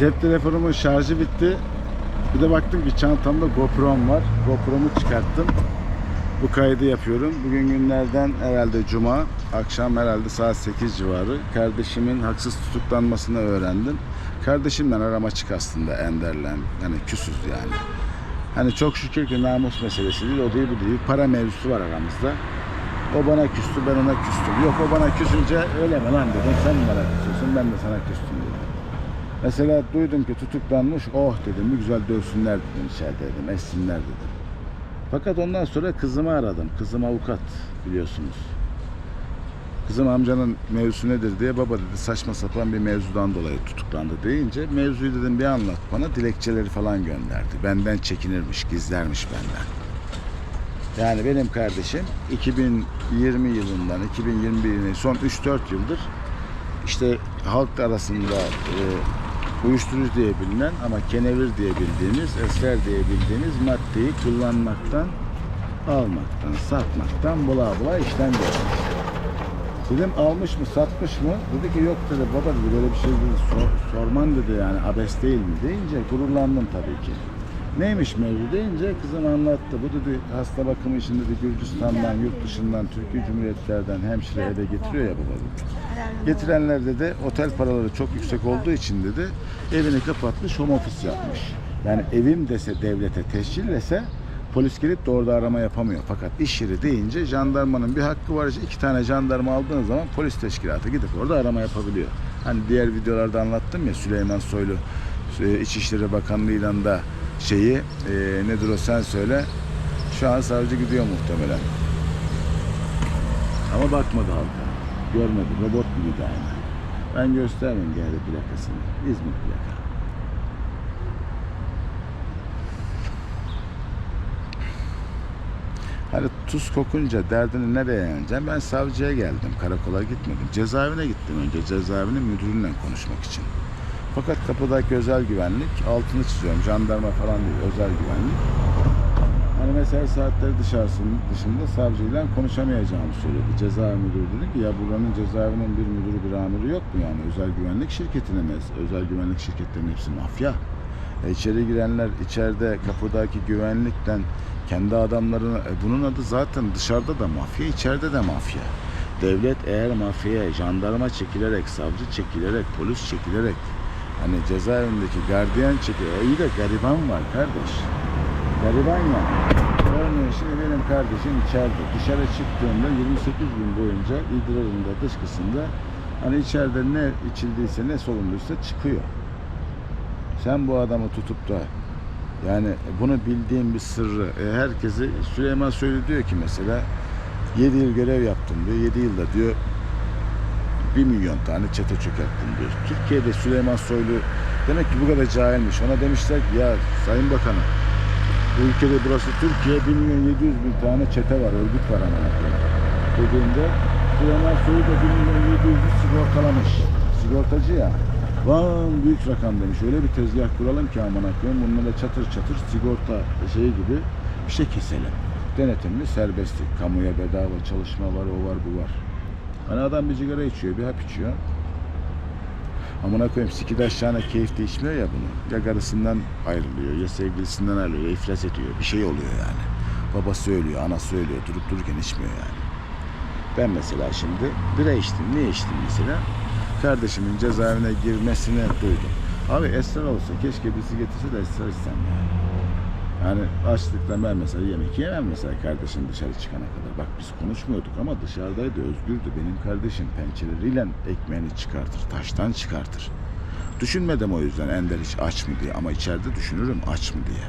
Cep telefonumun şarjı bitti. Bir de baktım ki çantamda GoPro'm var. GoPro'mu çıkarttım. Bu kaydı yapıyorum. Bugün günlerden herhalde cuma. Akşam herhalde saat 8 civarı. Kardeşimin haksız tutuklanmasını öğrendim. Kardeşimden arama açık aslında Ender'le. Hani küsüz yani. Hani çok şükür ki namus meselesi değil. O değil bu değil. Para mevzusu var aramızda. O bana küstü, ben ona küstüm. Yok o bana küsünce öyle mi lan dedim. Sen bana küsüyorsun, ben de sana küstüm dedim. Mesela duydum ki tutuklanmış, oh dedim, bir güzel dövsünler dedim içeride dedim, essinler dedim. Fakat ondan sonra kızımı aradım. Kızım avukat biliyorsunuz. Kızım amcanın mevzusu nedir diye baba dedi saçma sapan bir mevzudan dolayı tutuklandı deyince mevzuyu dedim bir anlat bana dilekçeleri falan gönderdi. Benden çekinirmiş, gizlermiş benden. Yani benim kardeşim 2020 yılından 2021'in son 3-4 yıldır işte halk arasında e, uyuşturucu diye bilinen ama kenevir diye bildiğimiz, esrar diye bildiğimiz maddeyi kullanmaktan, almaktan, satmaktan bula bula işten geçmiş. Dedim almış mı, satmış mı? Dedi ki yok dedi baba dedi böyle bir şey dedi, sor- sorman dedi yani abes değil mi deyince gururlandım tabii ki. Neymiş mevzu deyince kızım anlattı. Bu dedi hasta bakımı için dedi Gürcistan'dan, yurt dışından, Türkiye Cumhuriyetlerden hemşire eve getiriyor ya baba dedi. Getirenlerde de otel paraları çok yüksek olduğu için dedi evini kapatmış home office yapmış. Yani evim dese devlete tescillese polis gelip de arama yapamıyor. Fakat iş yeri deyince jandarmanın bir hakkı var. İki tane jandarma aldığın zaman polis teşkilatı gidip orada arama yapabiliyor. Hani diğer videolarda anlattım ya Süleyman Soylu e, İçişleri Bakanlığı'yla da şeyi e, nedir o sen söyle. Şu an savcı gidiyor muhtemelen. Ama bakmadı halka. Görmedi. Robot gibiydi aynı. Ben göstermem geldi plakasını. İzmir plaka. Hani tuz kokunca derdini nereye yanacağım? Ben savcıya geldim. Karakola gitmedim. Cezaevine gittim önce. Cezaevinin müdürünle konuşmak için. Fakat kapıdaki özel güvenlik altını çiziyorum. Jandarma falan değil. Özel güvenlik. Hani mesai saatleri dışarısının dışında savcıyla konuşamayacağımı söyledi. Cezaevi müdürü dedi ki ya buranın cezaevinin bir müdürü bir amiri yok mu yani özel güvenlik şirketine mi? Özel güvenlik şirketlerinin hepsi mafya. E içeri girenler içeride kapıdaki güvenlikten kendi adamlarını e bunun adı zaten dışarıda da mafya içeride de mafya. Devlet eğer mafyaya jandarma çekilerek, savcı çekilerek, polis çekilerek hani cezaevindeki gardiyan çekiyor. İyi de gariban var kardeş. Gariban ya. Örneğin şimdi benim kardeşim içeride. Dışarı çıktığında 28 gün boyunca idrarında dışkısında hani içeride ne içildiyse ne solunduysa çıkıyor. Sen bu adamı tutup da yani bunu bildiğim bir sırrı e, herkesi Süleyman Soylu diyor ki mesela 7 yıl görev yaptım diyor. 7 yılda diyor 1 milyon tane çete çökerttim diyor. Türkiye'de Süleyman Soylu demek ki bu kadar cahilmiş. Ona demişler ya Sayın Bakanım bu ülkede burası Türkiye 1 milyon 700 bin tane çete var, örgüt var ama dediğinde Süleyman Soylu da 1 milyon 700'ü sigortalamış. Sigortacı ya. Van büyük rakam demiş. Öyle bir tezgah kuralım ki aman koyayım bunlara çatır çatır sigorta şeyi gibi bir şey keselim. Denetimli serbestlik. Kamuya bedava çalışma var, o var, bu var. Hani adam bir sigara içiyor, bir hap içiyor. Amına koyayım sikide aşağına keyifli içmiyor ya bunu. Ya karısından ayrılıyor, ya sevgilisinden ayrılıyor, ya iflas ediyor. Bir şey oluyor yani. Babası ölüyor, anası ölüyor. Durup dururken içmiyor yani. Ben mesela şimdi bira içtim. Niye içtim mesela? Kardeşimin cezaevine girmesini duydum. Abi esrar olsa keşke birisi getirse de esrar içsem yani. Yani açlıktan ben mesela yemek yemem mesela kardeşim dışarı çıkana kadar. Bak biz konuşmuyorduk ama dışarıdaydı, özgürdü. Benim kardeşim pençeleriyle ekmeğini çıkartır, taştan çıkartır. Düşünmedim o yüzden Ender hiç aç mı diye ama içeride düşünürüm aç mı diye.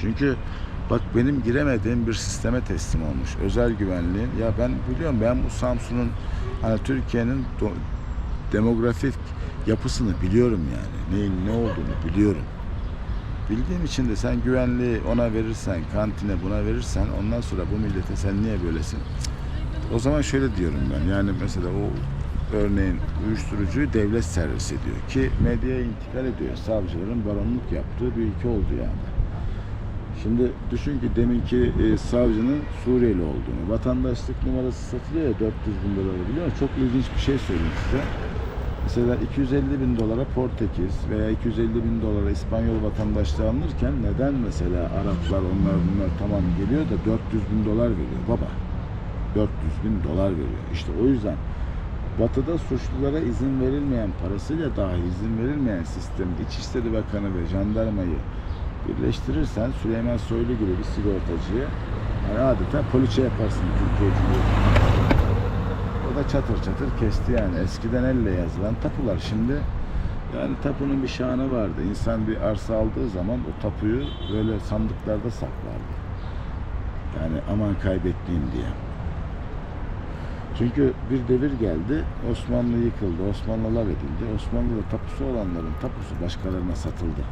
Çünkü bak benim giremediğim bir sisteme teslim olmuş. Özel güvenliğin. Ya ben biliyorum ben bu Samsun'un hani Türkiye'nin demografik yapısını biliyorum yani. Neyin ne olduğunu biliyorum. Bildiğim için de sen güvenliği ona verirsen, kantine buna verirsen ondan sonra bu millete sen niye böylesin? O zaman şöyle diyorum ben yani mesela o örneğin uyuşturucuyu devlet servis ediyor ki medyaya intikal ediyor. Savcıların baronluk yaptığı bir ülke oldu yani. Şimdi düşün ki deminki e, savcının Suriyeli olduğunu, vatandaşlık numarası satılıyor ya 400 bin dolara biliyor musun? Çok ilginç bir şey söyleyeyim size. Mesela 250 bin dolara Portekiz veya 250 bin dolara İspanyol vatandaşlığı alınırken neden mesela Araplar onlar bunlar tamam geliyor da 400 bin dolar veriyor baba. 400 bin dolar veriyor. İşte o yüzden Batı'da suçlulara izin verilmeyen, parasıyla dahi izin verilmeyen sistemi İçişleri Bakanı ve jandarmayı birleştirirsen Süleyman Soylu gibi bir sigortacıya yani adeta poliçe yaparsın Türkiye Cumhuriyeti. Da çatır çatır kesti yani. Eskiden elle yazılan tapular şimdi yani tapunun bir şanı vardı. İnsan bir arsa aldığı zaman o tapuyu böyle sandıklarda saklardı. Yani aman kaybetmeyeyim diye. Çünkü bir devir geldi, Osmanlı yıkıldı, Osmanlılar edildi. Osmanlı'da tapusu olanların tapusu başkalarına satıldı.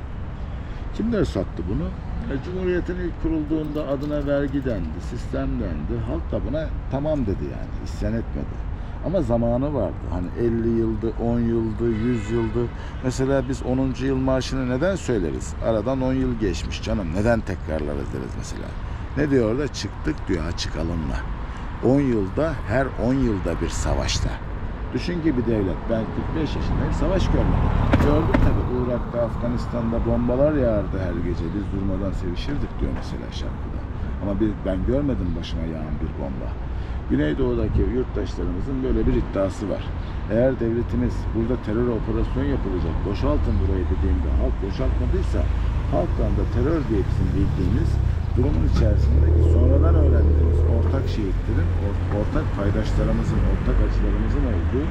Kimler sattı bunu? E, Cumhuriyet'in ilk kurulduğunda adına vergi dendi, sistem dendi. Halk da buna tamam dedi yani, isyan etmedi. Ama zamanı vardı. Hani 50 yıldı, 10 yıldı, 100 yıldı. Mesela biz 10. yıl marşını neden söyleriz? Aradan 10 yıl geçmiş canım. Neden tekrarlarız deriz mesela. Ne diyor orada? Çıktık diyor açık alınla. 10 yılda, her 10 yılda bir savaşta. Düşün ki bir devlet, ben 45 yaşındayım, savaş görmedim. Gördüm tabii Irak'ta, Afganistan'da bombalar yağardı her gece. Biz durmadan sevişirdik diyor mesela şarkıda. Ama bir, ben görmedim başıma yağan bir bomba. Güneydoğu'daki yurttaşlarımızın böyle bir iddiası var. Eğer devletimiz burada terör operasyon yapılacak, boşaltın burayı dediğinde halk boşaltmadıysa halktan da terör diye bizim bildiğimiz durumun içerisindeki sonradan öğrendiğimiz ortak şehitlerin, or- ortak paydaşlarımızın, ortak acılarımızın olduğu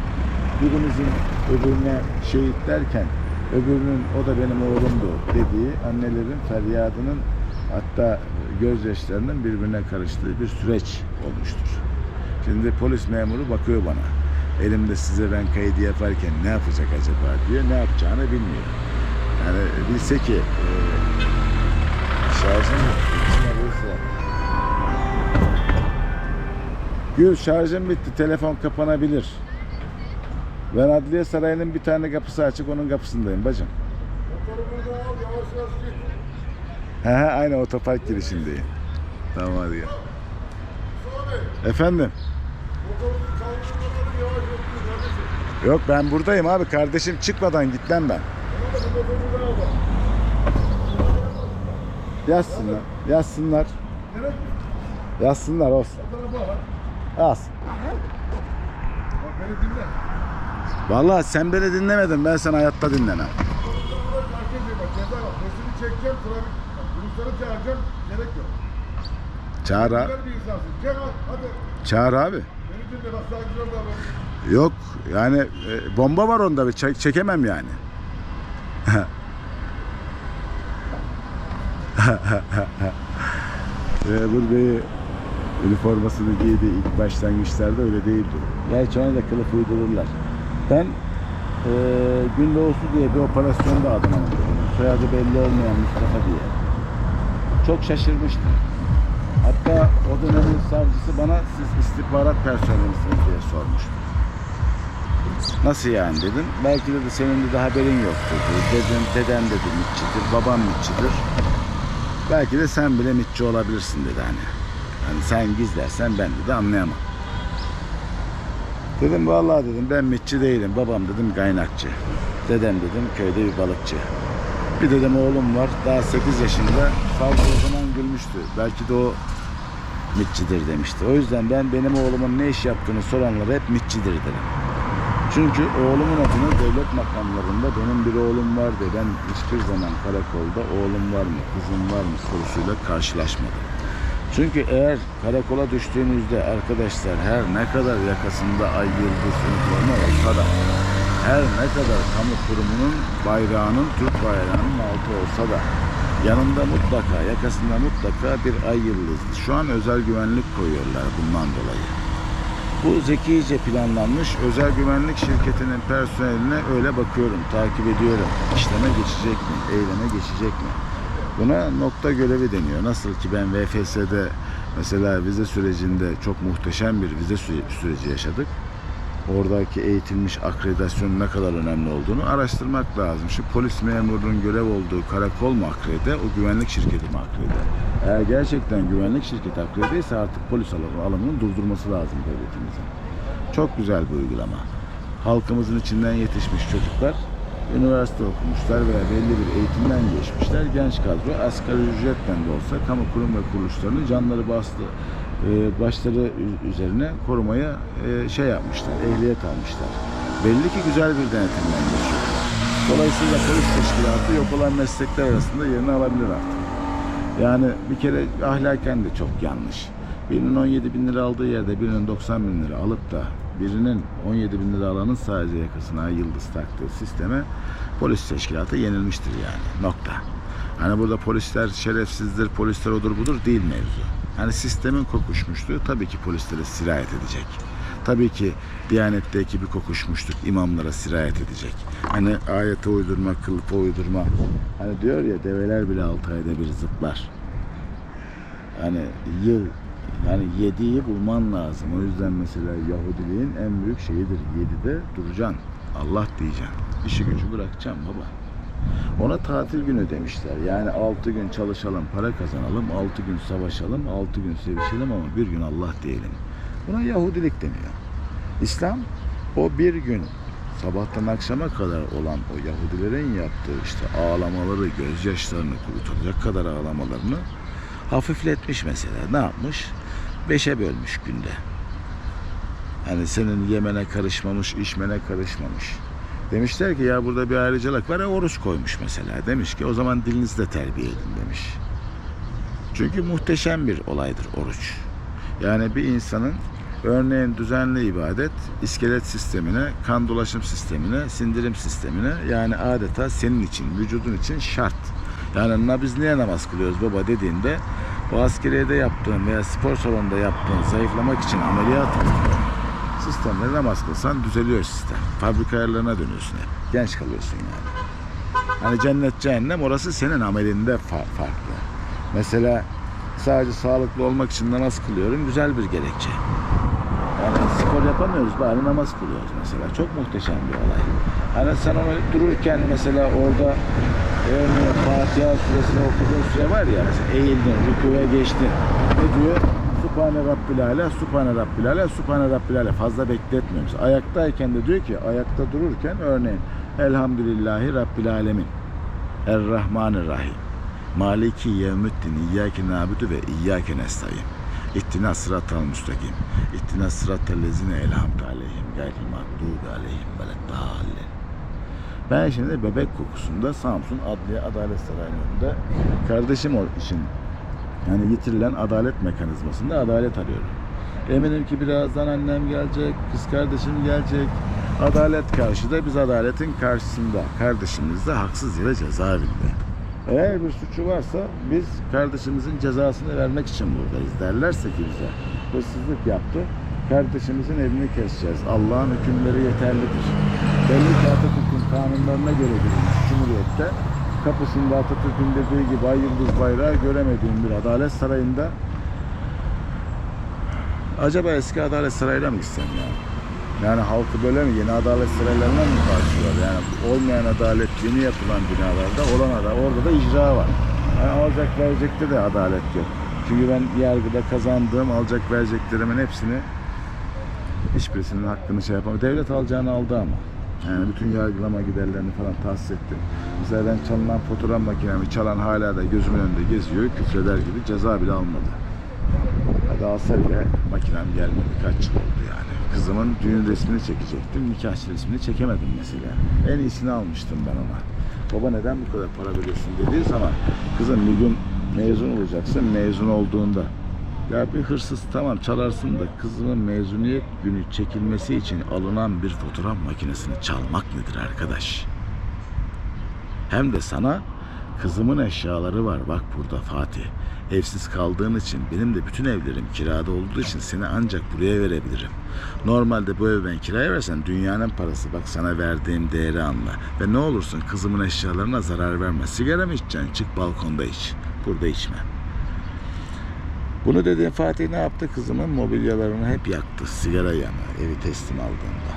birimizin öbürüne şehit derken öbürünün o da benim oğlumdu dediği annelerin feryadının hatta gözyaşlarının birbirine karıştığı bir süreç olmuştur. Şimdi polis memuru bakıyor bana. Elimde size ben kaydı yaparken ne yapacak acaba diye ne yapacağını bilmiyor. Yani bilse ki e, şarjım içine bulsa. Gül şarjım bitti. Telefon kapanabilir. Ben Adliye Sarayı'nın bir tane kapısı açık. Onun kapısındayım bacım. He aynı otopark girişindeyim. Tamam hadi Efendim? Yok ben buradayım abi. Kardeşim çıkmadan ben. Burada al bak. Yazsınlar. Yazsınlar. Yazsınlar olsun. Bu tarafa bak. Az. Bak beni dinle. Vallahi sen beni dinlemedin. Ben sana hayatta dinlemem. Çağır abi. Çağır abi. Yok yani e, bomba var onda bir çek- çekemem yani. Memur Bey üniformasını giydi ilk başlangıçlarda öyle değildi. Gerçi ona da kılıf uydururlar. Ben e, gün doğusu diye bir operasyonda aldım. Soyadı belli olmayan Mustafa diye. Çok şaşırmıştım. Hatta o dönemin savcısı bana siz istihbarat personeli misiniz diye sormuştu. Nasıl yani dedim. Belki dedi senin de haberin yoktur dedi. Dedim, dedem dedi mitçidir, babam mitçidir. Belki de sen bile mitçi olabilirsin dedi hani. Hani sen gizlersen ben de anlayamam. Dedim vallahi dedim ben mitçi değilim. Babam dedim kaynakçı. Dedem dedim köyde bir balıkçı. Bir dedim oğlum var daha 8 yaşında. Savcı o zaman gülmüştü. Belki de o mitçidir demişti. O yüzden ben benim oğlumun ne iş yaptığını soranlara hep mitçidir derim. Çünkü oğlumun adını devlet makamlarında benim bir oğlum var diye ben hiçbir zaman karakolda oğlum var mı, kızım var mı sorusuyla karşılaşmadım. Çünkü eğer karakola düştüğünüzde arkadaşlar her ne kadar yakasında ay yıldız ünvanı olsa da her ne kadar kamu kurumunun bayrağının Türk bayrağının altı olsa da yanında mutlaka yakasında mutlaka bir ay yıldızlı. Şu an özel güvenlik koyuyorlar bundan dolayı. Bu zekice planlanmış özel güvenlik şirketinin personeline öyle bakıyorum, takip ediyorum. İşleme geçecek mi, eyleme geçecek mi? Buna nokta görevi deniyor. Nasıl ki ben VFS'de mesela vize sürecinde çok muhteşem bir vize sü- süreci yaşadık. Oradaki eğitilmiş akreditasyonun ne kadar önemli olduğunu araştırmak lazım. Şu polis memurunun görev olduğu karakol mu akrede, o güvenlik şirketi mi akrede? Eğer gerçekten güvenlik şirketi akredeyse artık polis alımı, alımının durdurması lazım devletimizin. Çok güzel bir uygulama. halkımızın içinden yetişmiş çocuklar üniversite okumuşlar veya belli bir eğitimden geçmişler. Genç kadro asgari ücretten de olsa kamu kurum ve kuruluşlarını canları bastı e, başları üzerine korumaya e, şey yapmışlar, ehliyet almışlar. Belli ki güzel bir denetimden geçiyor. Dolayısıyla polis teşkilatı yok olan meslekler arasında yerini alabilir artık. Yani bir kere ahlaken de çok yanlış. Birinin 17 bin lira aldığı yerde birinin 90 bin lira alıp da birinin 17 bin lira alanın sadece yakasına yıldız taktığı sisteme polis teşkilatı yenilmiştir yani. Nokta. Hani burada polisler şerefsizdir, polisler odur budur değil mevzu. Hani sistemin kokuşmuşluğu tabii ki polislere sirayet edecek. Tabii ki Diyanet'teki bir kokuşmuşluk imamlara sirayet edecek. Hani ayete uydurma, kılıfa uydurma. Hani diyor ya develer bile altı ayda bir zıplar. Hani yıl yani yediği bulman lazım. O yüzden mesela Yahudiliğin en büyük şeyidir. Yedide duracaksın. Allah diyeceksin. İşi gücü bırakacaksın baba. Ona tatil günü demişler. Yani 6 gün çalışalım, para kazanalım, 6 gün savaşalım, 6 gün sevişelim ama bir gün Allah diyelim. Buna Yahudilik deniyor. İslam o bir gün sabahtan akşama kadar olan o Yahudilerin yaptığı işte ağlamaları, gözyaşlarını kurutacak kadar ağlamalarını hafifletmiş mesela. Ne yapmış? Beşe bölmüş günde. Hani senin yemene karışmamış, içmene karışmamış. Demişler ki ya burada bir ayrıcalık var ya oruç koymuş mesela. Demiş ki o zaman dilinizi de terbiye edin demiş. Çünkü muhteşem bir olaydır oruç. Yani bir insanın örneğin düzenli ibadet iskelet sistemine, kan dolaşım sistemine, sindirim sistemine yani adeta senin için, vücudun için şart. Yani biz niye namaz kılıyoruz baba dediğinde o askeriyede yaptığın veya spor salonunda yaptığın zayıflamak için ameliyat sistemle namaz kılsan düzeliyor sistem. Fabrika ayarlarına dönüyorsun hep. Genç kalıyorsun yani. Hani cennet cehennem orası senin amelinde fa- farklı. Mesela sadece sağlıklı olmak için namaz kılıyorum güzel bir gerekçe. Yani spor yapamıyoruz bari namaz kılıyoruz mesela. Çok muhteşem bir olay. Hani sen onu dururken mesela orada örneğin Fatiha suresini okuduğun süre var ya mesela eğildin, rüküye geçtin. Ne diyor? Subhane Rabbil Ala, Subhane Rabbil Ala, Subhane Rabbil Ala. Fazla bekletmiyoruz. Ayaktayken de diyor ki ayakta dururken örneğin Elhamdülillahi Rabbil Alemin. Errahmanirrahim. Maliki yevmüddin İyyâke nâbudu ve İyyâke nestaîn. İttina sıratal müstakim. İttina sıratal lezine elhamdü aleyhim gayril mağdubi aleyhim veleddâllin. Ben şimdi bebek kokusunda Samsun Adliye Adalet Sarayı'nın önünde kardeşim için yani yitirilen adalet mekanizmasında adalet arıyorum. Eminim ki birazdan annem gelecek, kız kardeşim gelecek. Adalet karşıda, biz adaletin karşısında. Kardeşimiz de haksız yere cezaevinde. Eğer bir suçu varsa biz kardeşimizin cezasını vermek için buradayız. Derlerse ki bize hırsızlık yaptı, kardeşimizin elini keseceğiz. Allah'ın hükümleri yeterlidir. Belli ki Atatürk'ün kanunlarına göre girilmiş Cumhuriyet'te kapısında Atatürk'ün dediği gibi ay yıldız bayrağı göremediğim bir adalet sarayında acaba eski adalet sarayına mı gitsem ya? Yani halkı böyle mi? Yeni adalet saraylarına mı karşılar? Yani olmayan adalet yeni yapılan binalarda olan ada orada da icra var. Yani alacak verecekte de adalet yok. Çünkü ben yargıda kazandığım alacak vereceklerimin hepsini hiçbirisinin hakkını şey yapamam. Devlet alacağını aldı ama. Yani bütün yargılama giderlerini falan tahsis etti. Ben çalınan fotoğraf makinemi çalan hala da gözümün önünde geziyor. Küfreder gibi ceza bile almadı. Hadi alsa bile makinem gelmedi. Kaç yıl oldu yani. Kızımın düğün resmini çekecektim. Nikahçı resmini çekemedim mesela. En iyisini almıştım ben ona. Baba neden bu kadar para veriyorsun dediği zaman kızım bir gün mezun olacaksın. Mezun olduğunda ya bir hırsız tamam çalarsın da kızımın mezuniyet günü çekilmesi için alınan bir fotoğraf makinesini çalmak nedir arkadaş? Hem de sana kızımın eşyaları var bak burada Fatih. Evsiz kaldığın için benim de bütün evlerim kirada olduğu için seni ancak buraya verebilirim. Normalde bu evi ben kiraya versen dünyanın parası bak sana verdiğim değeri anla. Ve ne olursun kızımın eşyalarına zarar verme. Sigara mı içeceksin? Çık balkonda iç. Burada içme. Bunu dediğim Fatih ne yaptı? Kızımın mobilyalarını hep yaktı. Sigara yanı evi teslim aldığında.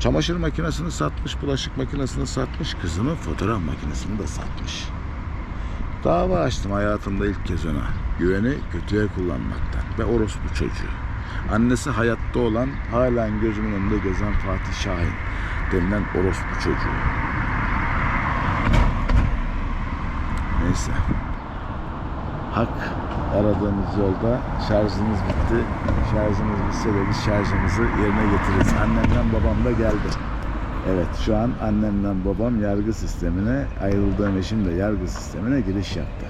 Çamaşır makinesini satmış, bulaşık makinesini satmış, kızımın fotoğraf makinesini de satmış. Dava açtım hayatımda ilk kez ona. Güveni kötüye kullanmaktan ve orospu çocuğu. Annesi hayatta olan, halen gözümün önünde gezen Fatih Şahin denilen orospu çocuğu. Neyse. Hak aradığımız yolda şarjınız bitti. Şarjımız bitse de biz şarjımızı yerine getiririz. Annemden babam da geldi. Evet şu an annemden babam yargı sistemine, ayrıldığım eşim de yargı sistemine giriş yaptı.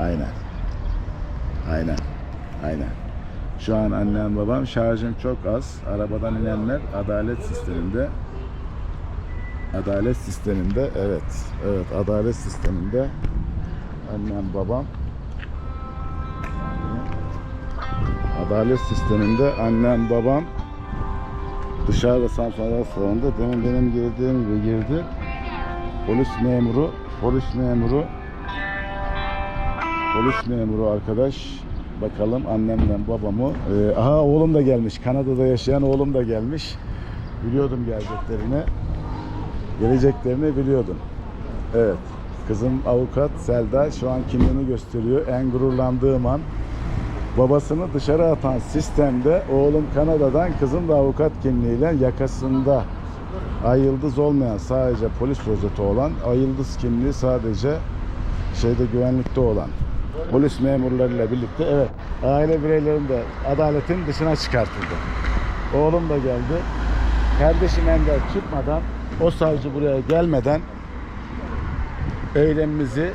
Aynen. Aynen. Aynen. Şu an annem babam şarjım çok az. Arabadan inenler adalet sisteminde adalet sisteminde evet evet adalet sisteminde annem babam adalet sisteminde annem babam dışarıda santralar salonunda demin benim girdiğim gibi girdi. Polis memuru polis memuru polis memuru arkadaş. Bakalım annemle babamı Ee, aha oğlum da gelmiş. Kanada'da yaşayan oğlum da gelmiş. Biliyordum geleceklerini. Geleceklerini biliyordum. Evet kızım avukat Selda şu an kimliğini gösteriyor. En gururlandığım an babasını dışarı atan sistemde oğlum Kanada'dan kızım da avukat kimliğiyle yakasında ay yıldız olmayan sadece polis rozeti olan ay yıldız kimliği sadece şeyde güvenlikte olan polis memurlarıyla birlikte evet aile bireylerin de adaletin dışına çıkartıldı. Oğlum da geldi. Kardeşim Ender çıkmadan o savcı buraya gelmeden eylemimizi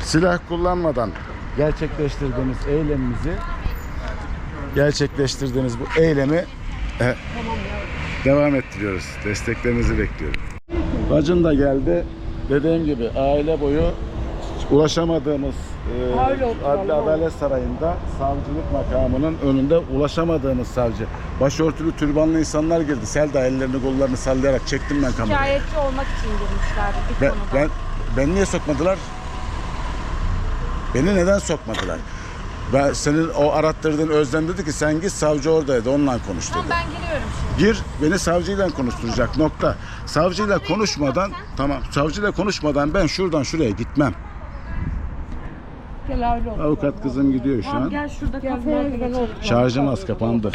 silah kullanmadan gerçekleştirdiğimiz eylemimizi gerçekleştirdiğimiz bu eylemi e, devam ettiriyoruz. Desteklerinizi bekliyorum. Bacın da geldi. Dediğim gibi aile boyu ulaşamadığımız e, Adli. Adalet Sarayı'nda savcılık makamının önünde ulaşamadığımız savcı. Başörtülü türbanlı insanlar girdi. Selda ellerini kollarını sallayarak çektim ben kamerayı. Şikayetçi olmak için girmişler bir Ben, konuda. ben, ben niye sokmadılar? Beni neden sokmadılar? Ben senin o arattırdığın Özlem dedi ki sen git savcı oradaydı onunla konuş dedi. Tamam ben geliyorum şimdi. Gir beni savcıyla konuşturacak nokta. Savcıyla konuşmadan tamam savcıyla konuşmadan ben şuradan şuraya gitmem. Gel. Avukat kızım gidiyor şu Tamam an. gel şurada kafeye ben otur. Şarjım az kapandı.